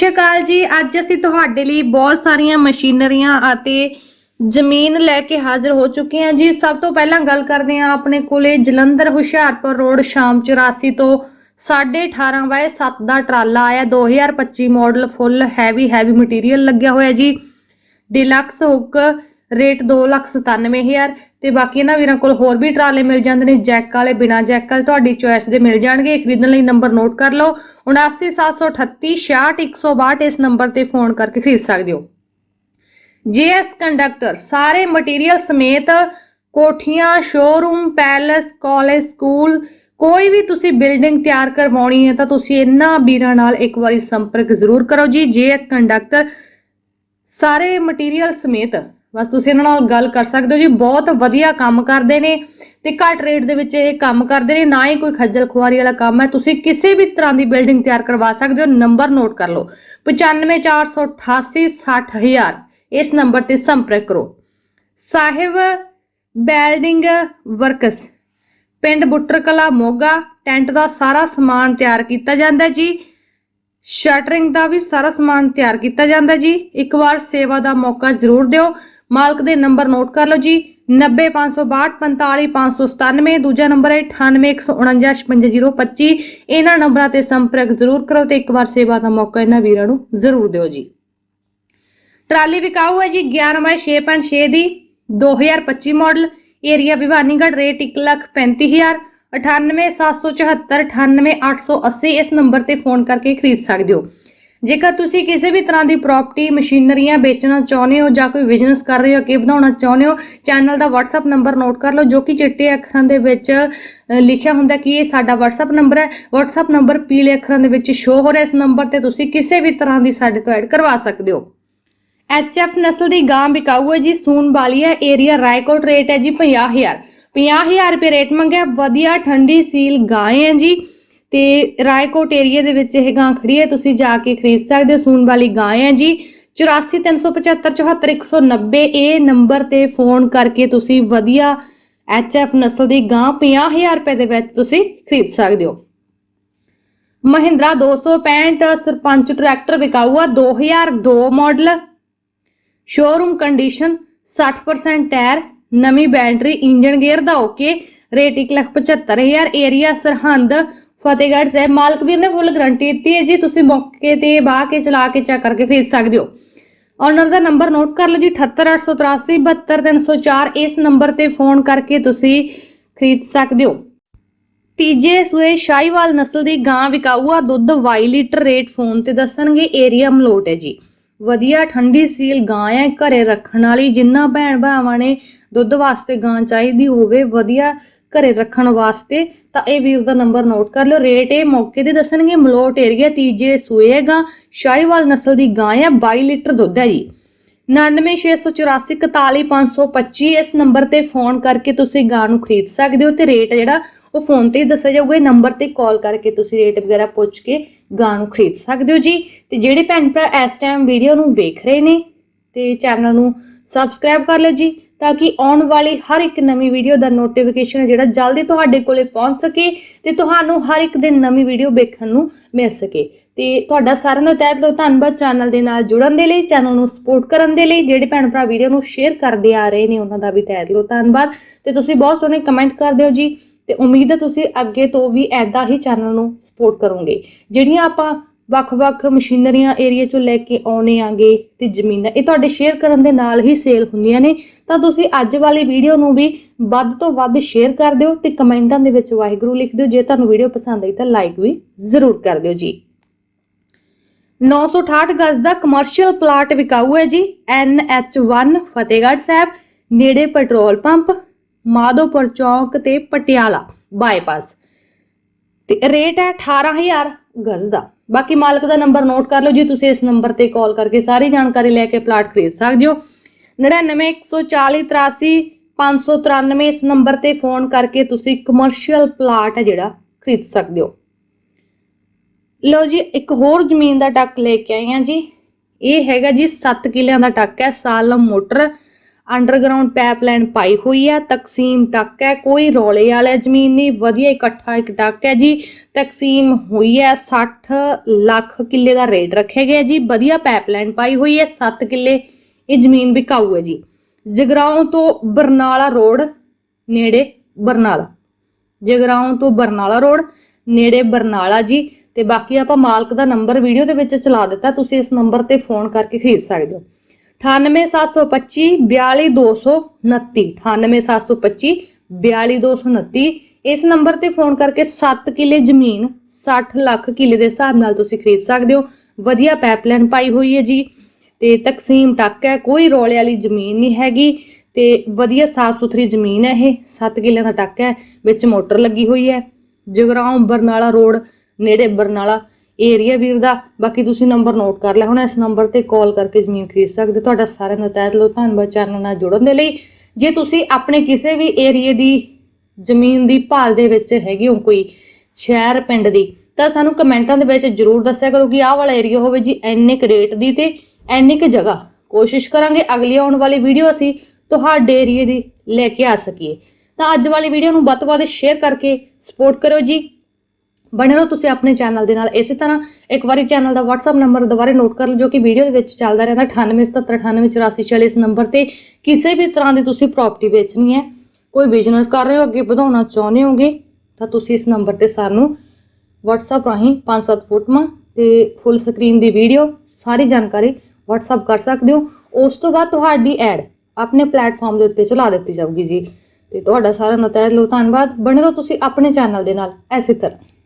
ਸ਼੍ਰੀ ਅਕਾਲ ਜੀ, ਅੱਜ ਅਸੀਂ ਤੁਹਾਡੇ ਲਈ ਬਹੁਤ ਸਾਰੀਆਂ ਮਸ਼ੀਨਰੀਆਂ ਅਤੇ ਜ਼ਮੀਨ ਲੈ ਕੇ ਹਾਜ਼ਰ ਹੋ ਚੁੱਕੇ ਹਾਂ ਜੀ। ਸਭ ਤੋਂ ਪਹਿਲਾਂ ਗੱਲ ਕਰਦੇ ਹਾਂ ਆਪਣੇ ਕੋਲੇ ਜਲੰਧਰ ਹੁਸ਼ਿਆਰਪੁਰ ਰੋਡ ਸ਼ਾਮ 84 ਤੋਂ 18.5 ਬਾਏ 7 ਦਾ ਟਰਾਲਾ ਆਇਆ। 2025 model full heavy heavy material ਲੱਗਿਆ ਹੋਇਆ ਜੀ। ਡਿਲਕਸ ਹੁੱਕ ਰੇਟ 297000 ਤੇ ਬਾਕੀ ਇਹਨਾਂ ਵੀਰਾਂ ਕੋਲ ਹੋਰ ਵੀ ਟਰਾਲੇ ਮਿਲ ਜਾਂਦੇ ਨੇ, ਜੈਕ ਵਾਲੇ, ਬਿਨਾ ਜੈਕ ਵਾਲੇ ਤੁਹਾਡੀ ਚੋਇਸ ਦੇ ਮਿਲ ਜਾਣਗੇ। ਖਰੀਦਣ ਲਈ ਨੰਬਰ ਨੋਟ ਕਰ ਲਓ। 79738 66162 ਇਸ ਨੰਬਰ ਤੇ ਫੋਨ ਕਰਕੇ ਖਰੀਦ ਸਕਦੇ ਹੋ। ਜੀਐਸ ਕੰਡਕਟਰ, ਸਾਰੇ ਮਟੀਰੀਅਲ ਸਮੇਤ ਕੋਠੀਆਂ ਸ਼ੋਰੂਮ ਪੈਲਸ, ਕਾਲਜ, ਸਕੂਲ, ਕੋਈ ਵੀ ਤੁਸੀਂ ਬਿਲਡਿੰਗ ਤਿਆਰ ਕਰਵਾਉਣੀ ਹੈ ਤਾਂ ਤੁਸੀਂ ਇਹਨਾਂ ਵੀਰਾਂ ਨਾਲ ਇੱਕ ਵਾਰੀ ਸੰਪਰਕ ਜ਼ਰੂਰ ਕਰੋ ਜੀ। ਜੀਐਸ ਕੰਡਕਟਰ, ਸਾਰੇ ਮਟੀਰੀਅਲ ਸਮੇਤ ਬਸ ਤੁਸੀਂ ਇਹਨਾਂ ਨਾਲ ਗੱਲ ਕਰ ਸਕਦੇ ਹੋ ਜੀ, ਬਹੁਤ ਵਧੀਆ ਕੰਮ ਕਰਦੇ ਨੇ ਤੇ ਘੱਟ ਰੇਟ ਦੇ ਵਿੱਚ ਇਹ ਕੰਮ ਕਰਦੇ ਨੇ, ਨਾ ਹੀ ਕੋਈ ਖੱਜਲ ਖੁਆਰੀ ਵਾਲਾ ਕੰਮ ਹੈ, ਤੁਸੀਂ ਕਿਸੇ ਵੀ ਤਰ੍ਹਾਂ ਦੀ ਬਿਲਡਿੰਗ ਤਿਆਰ ਕਰਵਾ ਸਕਦੇ ਹੋ ਨੰਬਰ ਨੋਟ ਕਰ ਲਓ 95488 60000 ਇਸ ਨੰਬਰ ਤੇ ਸੰਪਰਕ ਕਰੋ। ਸਾਹਿਬ ਬਿਲਡਿੰਗ ਵਰਕਸ, ਪਿੰਡ ਬੁੱਟਰ ਕਲਾ ਮੋਗਾ, ਟੈਂਟ ਦਾ ਸਾਰਾ ਸਮਾਨ ਤਿਆਰ ਕੀਤਾ ਜਾਂਦਾ ਜੀ ਸ਼ਟਰਿੰਗ ਦਾ ਵੀ ਸਾਰਾ ਸਮਾਨ ਤਿਆਰ ਕੀਤਾ ਜਾਂਦਾ ਜੀ, ਇੱਕ ਵਾਰ ਸੇਵਾ ਦਾ ਮੌਕਾ ਜ਼ਰੂਰ ਦਿਓ ਮਾਲਕ ਦੇ ਨੰਬਰ ਨੋਟ ਕਰ ਲਓ ਜੀ। 90562 ਦੂਜਾ ਨੰਬਰ ਹੈ 9814955025 ਇਹਨਾਂ ਨੰਬਰਾਂ ਤੇ ਸੰਪਰਕ ਜ਼ਰੂਰ ਕਰੋ ਤੇ ਇੱਕ ਵਾਰ ਸੇਵਾ ਦਾ ਮੌਕਾ ਇਹਨਾਂ ਵੀਰਾਂ ਨੂੰ ਜ਼ਰੂਰ ਦਿਓ ਜੀ। ਟਰਾਲੀ ਵਿਕਾਊ ਹੈ ਜੀ 11 ਬਾਈ 6.6 ਦੀ 2025 ਮਾਡਲ। ਏਰੀਆ ਭਿਵਾਨੀਗੜ੍ਹ, ਰੇਟ 135000 98774 98880 ਇਸ ਨੰਬਰ ਤੇ ਫੋਨ ਕਰਕੇ ਖਰੀਦ ਸਕਦੇ ਹੋ। ਜੇਕਰ ਤੁਸੀਂ ਕਿਸੇ ਵੀ ਤਰ੍ਹਾਂ ਦੀ ਪ੍ਰਾਪਰਟੀ ਮਸ਼ੀਨਰੀਆਂ ਵੇਚਣਾ ਚਾਹੁੰਦੇ ਹੋ ਜਾਂ ਕੋਈ ਬਿਜ਼ਨਸ ਕਰ ਰਹੇ ਹੋ, ਅੱਗੇ ਵਧਾਉਣਾ ਚਾਹੁੰਦੇ ਹੋ ਚੈਨਲ ਦਾ WhatsApp ਨੰਬਰ ਨੋਟ ਕਰ ਲਓ, ਜੋ ਕਿ ਚਿੱਟੇ ਅੱਖਰਾਂ ਦੇ ਵਿੱਚ ਲਿਖਿਆ ਹੁੰਦਾ ਕਿ ਇਹ ਸਾਡਾ WhatsApp ਨੰਬਰ ਹੈ। WhatsApp ਨੰਬਰ ਪੀਲੇ ਅੱਖਰਾਂ ਦੇ ਵਿੱਚ ਸ਼ੋ ਹੋ ਰਿਹਾ ਇਸ ਨੰਬਰ ਤੇ ਤੁਸੀਂ ਕਿਸੇ ਵੀ ਤਰ੍ਹਾਂ ਦੀ ਸਾਡੇ ਤੋਂ ਐਡ ਕਰਵਾ ਸਕਦੇ ਹੋ। ਐਚਐਫ ਨਸਲ ਦੀ ਗਾਂ ਵਿਕਾਊ ਹੈ ਜੀ, ਸੂਨ ਵਾਲੀ ਹੈ ਏਰੀਆ ਰਾਏਕੋਟ ਰੇਟ ਹੈ ਜੀ 50000 50000 ਰੁਪਏ ਰੇਟ ਮੰਗਿਆ, ਵਧੀਆ ਠੰਡੀ ਸੀਲ ਗਾਂ ਹੈ ਜੀ। ਤੇ ਰਾਏਕੋਟ ਏਰੀਆ ਦੇ ਵਿੱਚ ਇਹ ਗਾਂ ਖੜੀ ਹੈ, ਤੁਸੀਂ ਜਾ ਕੇ ਖਰੀਦ ਸਕਦੇ ਹੋ ਸੂਨ ਵਾਲੀ ਗਾਂ ਹੈ ਜੀ। 8437574190 ਇਹ ਨੰਬਰ ਤੇ ਫੋਨ ਕਰਕੇ ਤੁਸੀਂ ਵਧੀਆ ਐਚਐਫ ਨਸਲ ਦੀ ਗਾਂ 50000 ਰੁਪਏ ਦੇ ਵਿੱਚ ਤੁਸੀਂ ਖਰੀਦ ਸਕਦੇ ਹੋ। ਮਹਿੰਦਰਾ 265 ਸਰਪੰਚ ਟਰੈਕਟਰ ਵਿਕਾਊ ਆ 2002 ਮਾਡਲ ਸ਼ੋਰੂਮ ਕੰਡੀਸ਼ਨ 60% ਟਾਇਰ, ਨਵੀਂ ਬੈਟਰੀ ਇੰਜਨ ਗੇਅਰ ਦਾ okay rate 175000 area Sirhind Fatehgarh Sahib, ਮਾਲਕ ਵੀਰ ਨੇ ਫੁੱਲ ਗਾਰੰਟੀ ਦਿੱਤੀ ਹੈ ਜੀ, ਤੁਸੀਂ ਮੌਕੇ ਤੇ ਬਾਹ ਕੇ, ਚਲਾ ਕੇ, ਚੈੱਕ ਕਰਕੇ ਖਰੀਦ ਸਕਦੇ ਹੋ। ਓਨਰ ਦਾ ਨੰਬਰ ਨੋਟ ਕਰ ਲਓ ਜੀ 78883 72304 ਇਸ ਨੰਬਰ ਤੇ ਫੋਨ ਕਰਕੇ ਤੁਸੀਂ ਖਰੀਦ ਸਕਦੇ ਹੋ। ਤੀਜੇ ਸੂਏ ਸ਼ਾਹੀਵਾਲ ਨਸਲ ਦੀ ਗਾਂ ਵਿਕਾਊਆ ਦੁੱਧ 22 ਲੀਟਰ ਰੇਟ ਫੋਨ ਤੇ ਦੱਸਣਗੇ ਏਰੀਆ ਮਲੋਟ ਹੈ ਜੀ। ਵਧੀਆ ਠੰਡੀ ਸੀਲ ਗਾਂ ਹੈ, ਘਰੇ ਰੱਖਣ ਵਾਲੀ, ਜਿੰਨਾ ਭੈਣ ਭਰਾਵਾਂ ਨੇ ਦੁੱਧ ਵਾਸਤੇ ਗਾਂ ਚਾਹੀਦੀ ਹੋਵੇ, ਵਧੀਆ ਘਰੇ ਰੱਖਣ ਵਾਸਤੇ, ਤਾਂ ਇਹ ਵੀਰ ਦਾ ਨੰਬਰ ਨੋਟ ਕਰ ਲਿਓ। ਰੇਟ ਇਹ ਮੌਕੇ ਤੇ ਦੱਸਣਗੇ। ਮਲੋਟ ਏਰੀਆ ਤੀਜੇ ਸੂਏ ਹੈਗਾ। ਸ਼ਾਹੀਵਾਲ ਨਸਲ ਦੀ ਗਾਂ ਹੈ 22 ਲੀਟਰ ਦੁੱਧ ਹੈ ਜੀ। 9968841525 ਇਸ ਨੰਬਰ ਤੇ ਫੋਨ ਕਰਕੇ ਤੁਸੀਂ ਗਾਂ ਨੂੰ ਖਰੀਦ ਸਕਦੇ ਹੋ ਤੇ ਰੇਟ ਜਿਹੜਾ, ਉਹ ਫੋਨ ਤੇ ਦੱਸਿਆ ਜਾਊਗਾ। ਇਹ ਨੰਬਰ ਤੇ ਕਾਲ ਕਰਕੇ ਤੁਸੀਂ ਰੇਟ ਵਗੈਰਾ ਪੁੱਛ ਕੇ ਗਾਂ ਨੂੰ ਖਰੀਦ ਸਕਦੇ ਹੋ ਜੀ। ਤੇ ਜਿਹੜੇ ਭੈਣ ਭਰਾ ਇਸ ਟਾਈਮ ਵੀਡੀਓ ਨੂੰ ਵੇਖ ਰਹੇ ਨੇ, ਤੇ ਚੈਨਲ ਨੂੰ ਸਬਸਕ੍ਰਾਈਬ ਕਰ ਲਓ ਜੀ ਤਾਂ ਕਿ ਆਉਣ ਵਾਲੀ ਹਰ ਇੱਕ ਨਵੀਂ ਵੀਡੀਓ ਦਾ ਨੋਟੀਫਿਕੇਸ਼ਨ ਜਿਹੜਾ ਜਲਦੀ ਤੁਹਾਡੇ ਕੋਲੇ ਪਹੁੰਚ ਸਕੇ ਤੇ ਤੁਹਾਨੂੰ ਹਰ ਇੱਕ ਦਿਨ ਨਵੀਂ ਵੀਡੀਓ ਵੇਖਣ ਨੂੰ ਮਿਲ ਸਕੇ। ਤੇ ਤੁਹਾਡਾ ਸਾਰਿਆਂ ਦਾ ਤਹਿ ਦਿਲੋਂ ਧੰਨਵਾਦ ਚੈਨਲ ਦੇ ਨਾਲ ਜੁੜਨ ਦੇ ਲਈ ਚੈਨਲ ਨੂੰ ਸਪੋਰਟ ਕਰਨ ਦੇ ਲਈ, ਜਿਹੜੇ ਭੈਣ ਭਰਾ ਵੀਡੀਓ ਨੂੰ ਸ਼ੇਅਰ ਕਰਦੇ ਆ ਰਹੇ ਨੇ, ਉਹਨਾਂ ਦਾ ਵੀ ਤਹਿ ਦਿਲੋਂ ਧੰਨਵਾਦ। ਤੇ ਤੁਸੀਂ ਬਹੁਤ ਸੋਹਣੇ ਕਮੈਂਟ ਕਰਦੇ ਹੋ ਜੀ ਤੇ ਉਮੀਦ ਹੈ ਤੁਸੀਂ ਅੱਗੇ ਤੋਂ ਵੀ ਐਦਾਂ ਹੀ ਚੈਨਲ ਨੂੰ ਸਪੋਰਟ ਕਰੋਗੇ। ਜਿਹੜੀਆਂ ਆਪਾਂ ਵੱਖ-ਵੱਖ ਮਸ਼ੀਨਰੀਆਂ ਏਰੀਆ ਚੋਂ ਲੈ ਕੇ ਆਉਣੇ ਆਂਗੇ ਤੇ ਜ਼ਮੀਨਾਂ, ਇਹ ਤੁਹਾਡੇ ਸ਼ੇਅਰ ਕਰਨ ਦੇ ਨਾਲ ਹੀ ਸੇਲ ਹੁੰਦੀਆਂ ਨੇ। ਤਾਂ ਤੁਸੀਂ ਅੱਜ ਵਾਲੀ ਵੀਡੀਓ ਨੂੰ ਵੀ ਵੱਧ ਤੋਂ ਵੱਧ ਸ਼ੇਅਰ ਕਰ ਦਿਓ ਤੇ ਕਮੈਂਟਾਂ ਦੇ ਵਿੱਚ ਵਾਹਿਗੁਰੂ ਲਿਖ ਦਿਓ। ਜੇ ਤੁਹਾਨੂੰ ਵੀਡੀਓ ਪਸੰਦ ਆਈ ਤਾਂ ਲਾਈਕ ਵੀ ਜ਼ਰੂਰ ਕਰ ਦਿਓ ਜੀ। 968 ਗਜ਼ ਦਾ ਕਮਰਸ਼ੀਅਲ ਪਲਾਟ ਵਿਕਾਊ ਹੈ ਜੀ NH1 ਫਤਿਹਗੜ੍ਹ ਸਾਹਿਬ, ਨੇੜੇ ਪੈਟਰੋਲ ਪੰਪ, ਮਾਧੋਪੁਰ ਚੌਕ ਤੇ ਪਟਿਆਲਾ ਬਾਈਪਾਸ ਤੇ ਰੇਟ ਹੈ 18000 ਗਜ਼ ਦਾ। ਬਾਕੀ ਮਾਲਕ ਦਾ ਨੰਬਰ ਨੋਟ ਕਰ ਲਓ, ਜੀ ਤੁਸੀਂ ਇਸ ਨੰਬਰ ਤੇ ਕਾਲ ਕਰਕੇ ਸਾਰੀ ਜਾਣਕਾਰੀ ਲੈ ਕੇ ਪਲਾਟ ਖਰੀਦ ਸਕਦੇ ਹੋ। 9914433593 ਇਸ ਨੰਬਰ ਤੇ ਫੋਨ ਕਰਕੇ ਤੁਸੀਂ ਕਮਰਸ਼ੀਅਲ ਪਲਾਟ ਹੈ ਜਿਹੜਾ ਖਰੀਦ ਸਕਦੇ ਹੋ। ਲਓ ਜੀ, ਇੱਕ ਹੋਰ ਜ਼ਮੀਨ ਦਾ ਟੱਕ ਲੈ ਕੇ ਆਏ ਹਾਂ ਜੀ। ਇਹ ਹੈਗਾ ਜੀ 7 ਕਿੱਲਿਆਂ ਦਾ ਟੱਕ ਹੈ ਸਾਲਮ ਮੋਟਰ। ਅੰਡਰਗਰਾਉਂਡ ਪਾਈਪਲਾਈਨ ਪਾਈ ਹੋਈ ਹੈ, ਤਕਸੀਮ ਟੱਕ ਹੈ, ਕੋਈ ਰੌਲੇ ਵਾਲਾ ਜ਼ਮੀਨ ਨਹੀਂ, ਵਧੀਆ ਇਕੱਠਾ ਇੱਕ ਟੱਕ ਹੈ ਜੀ, ਤਕਸੀਮ ਹੋਈ ਹੈ 60 ਲੱਖ ਕਿੱਲੇ ਦਾ ਰੇਟ ਰੱਖਿਆ ਗਿਆ ਜੀ, ਵਧੀਆ ਪਾਈਪਲਾਈਨ ਪਾਈ ਹੋਈ ਹੈ 7 ਕਿੱਲੇ ਇਹ ਜ਼ਮੀਨ ਵਿਕਾਊ ਹੈ ਜੀ। ਜਗਰਾਉਂ ਤੋਂ ਬਰਨਾਲਾ ਰੋਡ, ਨੇੜੇ ਬਰਨਾਲਾ। ਜਗਰਾਉਂ ਤੋਂ ਬਰਨਾਲਾ ਰੋਡ, ਨੇੜੇ ਬਰਨਾਲਾ ਜੀ, ਤੇ ਬਾਕੀ ਆਪਾਂ ਮਾਲਕ ਦਾ ਨੰਬਰ ਵੀਡੀਓ ਦੇ ਵਿੱਚ ਚਲਾ ਦਿੱਤਾ, ਤੁਸੀਂ ਇਸ ਨੰਬਰ ਤੇ ਫੋਨ ਕਰਕੇ ਖਰੀਦ ਸਕਦੇ ਹੋ। 98725 42229 98725 42229 ਇਸ ਨੰਬਰ ਤੇ ਫੋਨ ਕਰਕੇ 7 ਕਿੱਲੇ ਜ਼ਮੀਨ 60 ਲੱਖ ਕਿੱਲੇ ਦੇ ਹਿਸਾਬ ਨਾਲ ਤੁਸੀਂ ਖਰੀਦ ਸਕਦੇ ਹੋ। ਵਧੀਆ ਪਾਈਪਲਾਈਨ ਪਾਈ ਹੋਈ ਹੈ ਜੀ। ਤੇ ਤਕਸੀਮ ਟੱਕ ਹੈ, ਕੋਈ ਰੌਲੇ ਵਾਲੀ ਜ਼ਮੀਨ ਨਹੀਂ ਹੈਗੀ। ਤੇ ਵਧੀਆ ਸਾਫ਼ ਸੁਥਰੀ ਜ਼ਮੀਨ ਹੈ ਇਹ 7 ਕਿੱਲਿਆਂ ਦਾ ਟੱਕ ਹੈ, ਵਿੱਚ ਮੋਟਰ ਲੱਗੀ ਹੋਈ ਹੈ। ਜਗਰਾਉਂ, ਬਰਨਾਲਾ ਰੋਡ, ਨੇੜੇ ਬਰਨਾਲਾ। ਏਰੀਆ ਵੀਰ ਦਾ, ਬਾਕੀ ਤੁਸੀਂ ਨੰਬਰ ਨੋਟ ਕਰ ਲਿਆ ਹੁਣ, ਇਸ ਨੰਬਰ ਤੇ ਕਾਲ ਕਰਕੇ ਜ਼ਮੀਨ ਖਰੀਦ ਸਕਦੇ ਹੋ। ਤੁਹਾਡਾ ਸਾਰਿਆਂ ਦਾ ਤਹਿ ਦਿਲੋਂ ਧੰਨਵਾਦ ਚੈਨਲ ਨਾਲ ਜੁੜਨ ਦੇ ਲਈ। ਜੇ ਤੁਸੀਂ ਆਪਣੇ ਕਿਸੇ ਵੀ ਏਰੀਏ ਦੀ ਜ਼ਮੀਨ ਦੀ ਭਾਲ ਦੇ ਵਿੱਚ ਹੈਗੇ ਹੋ, ਕੋਈ ਸ਼ਹਿਰ, ਪਿੰਡ ਦੀ, ਤਾਂ ਸਾਨੂੰ ਕਮੈਂਟਾਂ ਦੇ ਵਿੱਚ ਜਰੂਰ ਦੱਸਿਆ ਕਰੋ ਕਿ ਆਹ ਵਾਲਾ ਏਰੀਆ ਹੋਵੇ ਜੀ ਇੰਨੇ ਕੁ ਰੇਟ ਦੀ ਤੇ ਇੰਨੀ ਕੁ ਜਗ੍ਹਾ। ਕੋਸ਼ਿਸ਼ ਕਰਾਂਗੇ ਅਗਲੀ ਆਉਣ ਵਾਲੀ ਵੀਡੀਓ ਅਸੀਂ ਤੁਹਾਡੇ ਏਰੀਏ ਦੀ ਲੈ ਕੇ ਆ ਸਕੀਏ। ਤਾਂ ਅੱਜ ਵਾਲੀ ਵੀਡੀਓ ਨੂੰ ਵੱਧ ਤੋਂ ਵੱਧ ਸ਼ੇਅਰ ਕਰਕੇ ਸਪੋਰਟ ਕਰੋ ਜੀ। ਬਣੇ ਰਹੋ ਤੁਸੀਂ ਆਪਣੇ ਚੈਨਲ ਦੇ ਨਾਲ। ਇਸੇ ਤਰ੍ਹਾਂ ਇੱਕ ਵਾਰੀ ਚੈਨਲ ਦਾ WhatsApp ਨੰਬਰ ਦੁਬਾਰਾ ਨੋਟ ਕਰ ਲਓ, ਜੋ ਕਿ ਵੀਡੀਓ ਦੇ ਵਿੱਚ ਚੱਲਦਾ ਰਹਿੰਦਾ 9877988440 ਇਸ ਨੰਬਰ ਤੇ। ਕਿਸੇ ਵੀ ਤਰ੍ਹਾਂ ਦੀ ਤੁਸੀਂ ਪ੍ਰਾਪਰਟੀ ਵੇਚਣੀ ਹੈ, ਕੋਈ ਬਿਜ਼ਨਸ ਕਰ ਰਹੇ ਹੋ, ਅੱਗੇ ਵਧਾਉਣਾ ਚਾਹੁੰਦੇ ਹੋਗੇ, ਤਾਂ ਤੁਸੀਂ ਇਸ ਨੰਬਰ ਤੇ ਸਾਨੂੰ WhatsApp ਰਾਹੀਂ 5-7 ਫੋਟੋਆਂ ਤੇ ਫੁੱਲ ਸਕਰੀਨ ਦੀ ਵੀਡੀਓ ਸਾਰੀ ਜਾਣਕਾਰੀ WhatsApp ਕਰ ਸਕਦੇ ਹੋ। ਉਸ ਤੋਂ ਬਾਅਦ ਤੁਹਾਡੀ ਐਡ ਆਪਣੇ ਪਲੇਟਫਾਰਮ ਦੇ ਉੱਤੇ ਚਲਾ ਦਿੱਤੀ ਜਾਊਗੀ ਜੀ। ਤੇ ਤੁਹਾਡਾ ਸਾਰਿਆਂ ਦਾ ਤਹਿ ਧੰਨਵਾਦ। ਬਣੇ ਰਹੋ ਤੁਸੀਂ ਆਪਣੇ ਚੈਨਲ ਦੇ ਨਾਲ। ਐਸੀ ਤਰ੍ਹਾਂ।